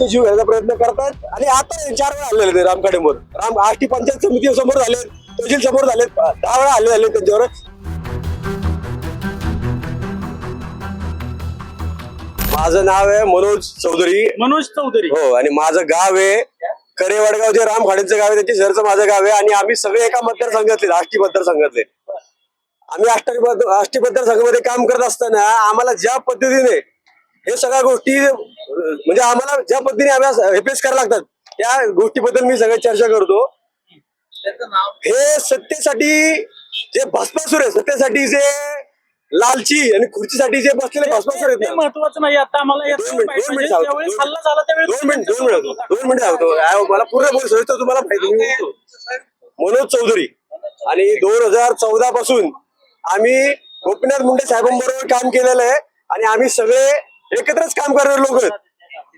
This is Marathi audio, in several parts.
त्यांचे जीव घ्यायचा प्रयत्न करतात आणि आता चार वेळा आलेले ते राम काडेंवर राम आष्टी पंचायत समिती समोर झाले तहसील समोर झाले दहा वेळा हल्ले झाले त्यांच्यावर. माझं नाव आहे मनोज चौधरी. मनोज चौधरी. हो आणि माझं गाव आहे करे वडगाव जे राम खाडेंचं गाव आहे त्यांच्या शहरचं माझं गाव आहे. आणि आम्ही सगळे एका मतदारसंघातले आष्टी मतदारसंघातले. आम्ही आष्टी मतदार- आष्टी मतदारसंघामध्ये काम करत असताना आम्हाला ज्या पद्धतीने हे सगळ्या गोष्टी म्हणजे आम्हाला ज्या पद्धतीने आम्हाला हे फेस करायला लागतात त्या गोष्टीबद्दल मी सगळ्यात चर्चा करतो. हे सत्तेसाठी जे भस्मासूर आहे सत्तेसाठी जे लालची आणि खुर्चीसाठी जे बसलेले भस्मासूर आहेत महत्वाचं नाही आता आम्हाला दोन मिनिट दोन मिनिट ज्यावेळेस हल्ला झाला त्यावेळेस दोन मिनिट दोन मिनिट दोन मिनिट सांगतो. मला पूर्ण बोल सविस्तर तुम्हाला माहिती. मनोज चौधरी आणि दोन हजार चौदा पासून आम्ही गोपीनाथ मुंडे साहेबांबरोबर काम केलेलं आहे आणि आम्ही सगळे एकत्रच काम करणारे लोक.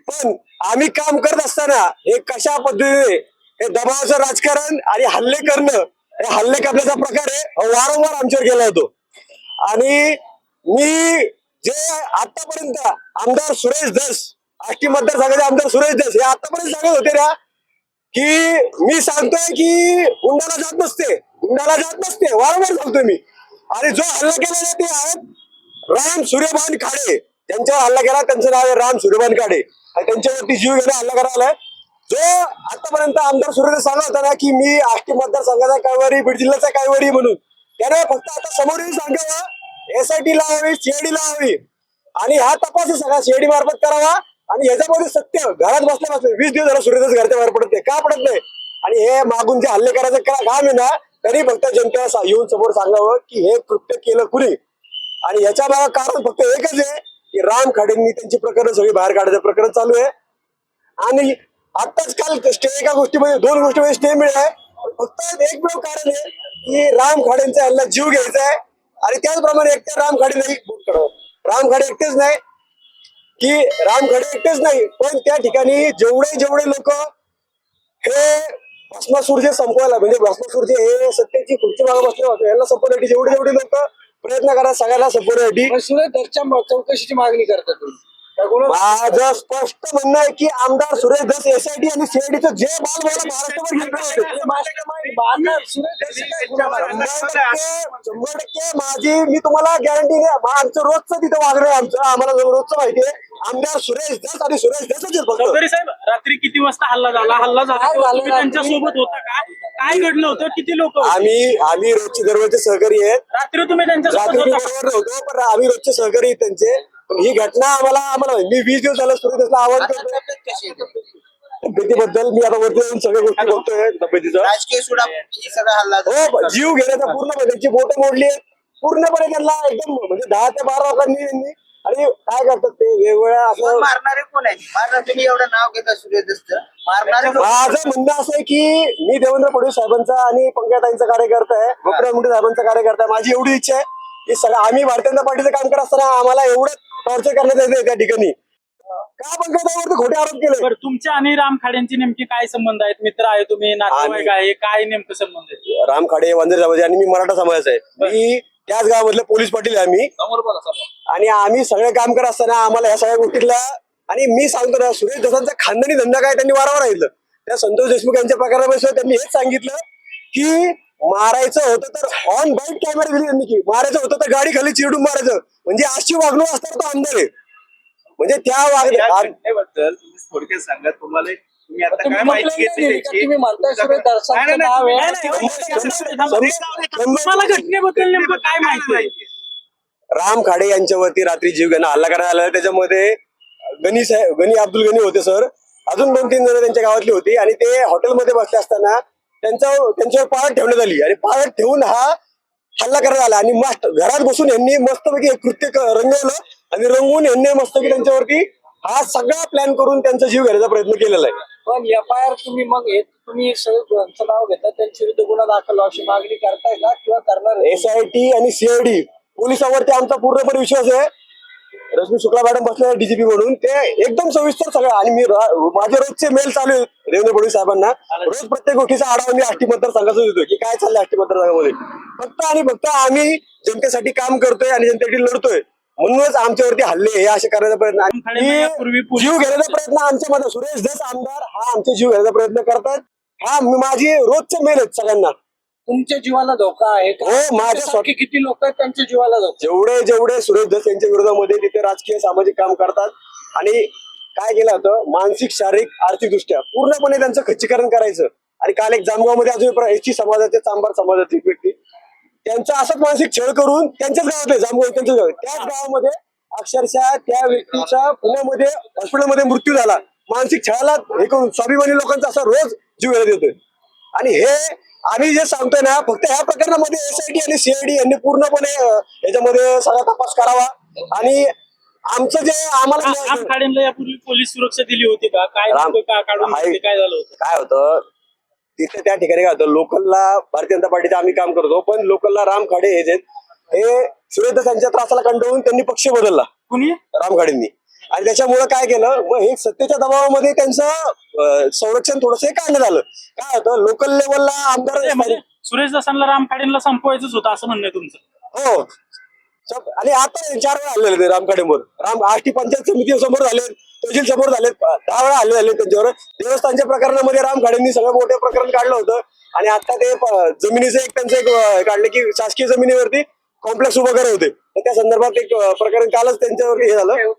पण आम्ही काम करत असताना हे कशा पद्धतीने हे दबावाचं राजकारण आणि हल्ले करणं हे हल्ले करण्याचा प्रकार आहे वारंवार आमच्यावर केला होतो. आणि मी जे आतापर्यंत आमदार सुरेश दस आष्टी मतदारसंघाचे आमदार सुरेश दस हे आतापर्यंत सांगत होते ना की मी सांगतोय की हुंडाला जात नसते हुंडाला जात नसते वारंवार सांगतोय मी. आणि जो हल्ला केला जाते आहेत राम सूर्यभान खाडे. त्यांच्यावर हल्ला केला त्यांचं नाव आहे राम सूर्यभान काडे आणि त्यांच्यावरती जीव घेणं हल्ला करायला आलाय. जो आतापर्यंत आमदार सूर्यदेव सांगत होता ना की मी आष्टी मतदारसंघाचा कायवारी बीड जिल्ह्याचा कायवारी म्हणून. त्याने फक्त आता समोरही येऊन सांगावं एसआयटी लावावी सीआयडी लावावी आणि हा तपास सगळा सीआयडी मार्फत करावा. आणि याच्यामध्ये सत्य घरात बसल्या बसले वीस दिवस झाला सूर्यदेश घरच्या बाहेर पडत नाही. का पडत नाही? आणि हे मागून जे हल्ले करायचं का- काम आहे ना तरी फक्त जनतेला येऊन समोर सांगावं की हे कृत्य केलं कुणी? आणि याच्या मागे कारण फक्त एकच आहे की राम खाडेंनी त्यांची प्रकरण सगळी बाहेर काढायचं प्रकरण चालू आहे. आणि आताच काल स्टे एका गोष्टीमध्ये दोन गोष्टीमध्ये स्टे मिळालाय फक्त एकमेव कारण आहे की राम खाडेंचा यांना जीव घ्यायचा आहे. आणि त्याचप्रमाणे एकट्या राम खाडेला बुक करावं राम खाडे एकटेच नाही. की राम खाडे एकटेच नाही पण त्या ठिकाणी जेवढे जेवढे लोक हे भस्मासूरचे संपवायला म्हणजे भस्मासूरचे हे सत्तेची खुर्ची मागे बसले होते यांना संपवण्यासाठी जेवढे जेवढे लोक प्रयत्न करा सगळ्यांना संपवण्यासाठी पण सुरेश दसच्या चौकशीची मागणी करता तुम्ही. माझं स्पष्ट म्हणणं आहे की आमदार सुरेश दस एसआयटी आणि सीआयडीचं जे बाल मला महाराष्ट्रभर घेतलं हे? शंभर टक्के शंभर टक्के माझी मी तुम्हाला गॅरंटी नाही आमचं रोजचं तिथं वागणं आहे आमचं. आम्हाला रोजचं माहिती आहे आमदार सुरेश दस आणि सुरेश दसच रात्री किती वाजता हल्ला झाला? हल्ला झाला त्यांच्यासोबत होता का? काय घडलं होतं? किती लोक आम्ही आम्ही रोजचे दररोजचे सहकारी आहेत. रात्री तुम्ही त्यांच्या रात्री? बरोबर नव्हतो पण आम्ही रोजचे सहकारी आहेत त्यांचे. पण ही घटना आम्हाला आम्हाला मी वीस दिवस झालं सुरेश दसला आवाज करतोय? तब्येतीबद्दल मी आता वरती जाऊन सगळ्या गोष्टी बघतोय. तब्येतीचं? राजकीय सुडा हे सगळा हल्ला हो जीव घेण्याचा पूर्ण त्यांची बोट मोडली आहेत. पूर्णपणे त्यांना एकदम म्हणजे दहा ते बारा लोकांनी त्यांनी आणि काय करतात ते वेगवेगळ्या असं मारणारे कोण आहे मारणार तुम्ही एवढं नाव घेता सुरेश दसचं मारणारे माझं म्हणणं असं आहे की मी देवेंद्र फडणवीस साहेबांचा आणि पंकजाताईंचा कार्यकर्ता आहे गोपीनाथ मुंडे साहेबांचा कार्यकर्ता आहे. माझी एवढी इच्छा आहे की सगळं आम्ही भारतीय जनता पार्टीचं काम करत असताना आम्हाला एवढं टॉर्चर करण्यात येते त्या ठिकाणी. का पंकजाताईवरती खोटे आरोप केले? बरं तुमच्या आणि राम खाड्यांचे नेमके काय संबंध आहेत? मित्र आहे तुम्ही नातेवाईक आहे काय नेमकं संबंध आहे राम खाडे वंदे समाज आणि मी मराठा समाजाचा आहे. मी त्याच गावामधले पोलीस पाटील आहे आम्ही. आणि आम्ही सगळे काम करत असताना आम्हाला या सगळ्या गोष्टीतला आणि मी सांगतो ना सुरेश दसांचा खानदानी धंदा काय त्यांनी वारंवार सांगितलं त्या संतोष देशमुख यांच्या प्रकारामध्ये त्यांनी हेच सांगितलं की मारायचं होतं तर ऑन बाईट कॅमेरा दिली त्यांनी की. मारायचं होतं तर गाडी खाली चिरडून मारायचं. म्हणजे अशी वागणूक असतात तो आमदार आहे. म्हणजे त्या या वाग घटनेबद्दल तुम्ही थोडक्यात सांगा. तुम्हाला तुम्ही आता काय माहिती घेतली त्याची? तुम्हाला घटनेबद्दल नेमकं काय माहिती आहे राम खाडे यांच्यावरती रात्री जीव घेणं हल्ला करण्यात आला त्याच्यामध्ये गणी साहेब गणी अब्दुल गनी होते सर अजून दोन तीन जण त्यांच्या गावातली होती आणि ते हॉटेलमध्ये बसले असताना त्यांच्या त्यांच्यावर पाळत ठेवण्यात आली आणि पाळत ठेवून हा हल्ला करण्यात आला आणि मस्त घरात बसून यांनी मस्तपैकी एक कृत्य रंगवलं आणि रंगवून यांनी मस्तपैकी त्यांच्यावरती हा सगळा प्लॅन करून त्यांचा जीव घेण्याचा प्रयत्न केलेला आहे पण एफ आय आर तुम्ही मग हे तुम्ही सगळं नाव घेता त्यांच्या विरुद्ध गुन्हा दाखल व्हावा अशी मागणी करताय का किंवा करणार एस आय टी आणि सीआयडी पोलिसांवरती आमचा पूर्णपणे विश्वास आहे. रश्मी शुक्ला मॅडम बसले डीजीपी म्हणून. ते एकदम सविस्तर सगळं आणि मी माझे रोजचे मेल चालू आहेत देवेंद्र फडणवीस साहेबांना. रोज प्रत्येक गोष्टीचा आढावा मी आष्टी मतदारसंघाचा देतो की काय चाललंय आष्टी मतदारसंघामध्ये. फक्त आणि फक्त आम्ही जनतेसाठी काम करतोय आणि जनतेसाठी लढतोय. म्हणूनच आमच्यावरती हल्ले हे असे करण्याचा प्रयत्न जीव घेण्याचा प्रयत्न आमच्या मध्ये सुरेश दस आमदार हा आमचे जीव घेण्याचा प्रयत्न करतात. हा माझी रोजचे मेल आहेत सगळ्यांना. तुमच्या जीवाला धोका आहे हो, माझ्या तुमच्यासारखे किती लोक आहेत त्यांच्या जीवाला धोका? जेवढे जेवढे सुरेश दस यांच्या विरोधामध्ये तिथे राजकीय सामाजिक काम करतात. आणि काय केलं होतं? मानसिक शारीरिक आर्थिक दृष्ट्या पूर्णपणे त्यांचं खच्चीकरण करायचं. आणि काल एक जामगावमध्ये अजून एसटी समाजाचे चांभार समाजाची व्यक्ती त्यांचा असंच मानसिक छळ करून त्यांच्याच गावातले जामगाव त्यांच्याच गावात. त्याच गावामध्ये अक्षरशः त्या व्यक्तीचा पुण्यामध्ये हॉस्पिटलमध्ये मृत्यू झाला. मानसिक छळाला हे करून स्वाभिमानी लोकांचा असा रोज जीव घेण्यात येतोय. आणि हे आम्ही जे सांगतोय ना फक्त ह्या प्रकरणामध्ये एसआयटी आणि सीआयडी यांनी पूर्णपणे याच्यामध्ये सगळा तपास करावा. आणि आमचं जे आम्हाला यापूर्वी पोलीस सुरक्षा दिली होती का? काय? काय झालं होतं? काय होतं? तिथे त्या ठिकाणी काय होतं लोकलला भारतीय जनता पार्टीचं आम्ही काम करतो पण लोकलला राम खाडे हे जे हे सुरेश त्यांच्या त्रासाला कंटाळून त्यांनी पक्ष बदलला. कुणी? राम खाडेंनी आणि त्याच्यामुळे काय केलं मग हे सत्तेच्या दबावामध्ये त्यांचं संरक्षण थोडंसं हे काढण्यात आलं. काय होतं लोकल लेवलला आमदार म्हणजे सुरेश दसांना राम खाडेंना संपवायचंच होतं असं म्हणणं तुमचं. हो. आणि आता चार वेळा आलेले ते रामखाडेंवर राम आष्टी पंचायत समिती समोर झाले तहसील समोर झाले दहा वेळा हल्ले झाले त्यांच्यावर. देवस्थानच्या प्रकरणामध्ये राम खाडेंनी सगळं मोठं प्रकरण काढलं होतं. आणि आता ते जमिनीचं एक त्यांचं एक काढलं की शासकीय जमिनीवरती कॉम्प्लेक्स उभं करत होते. तर त्या संदर्भात एक प्रकरण कालच त्यांच्यावर हे झालं. हो.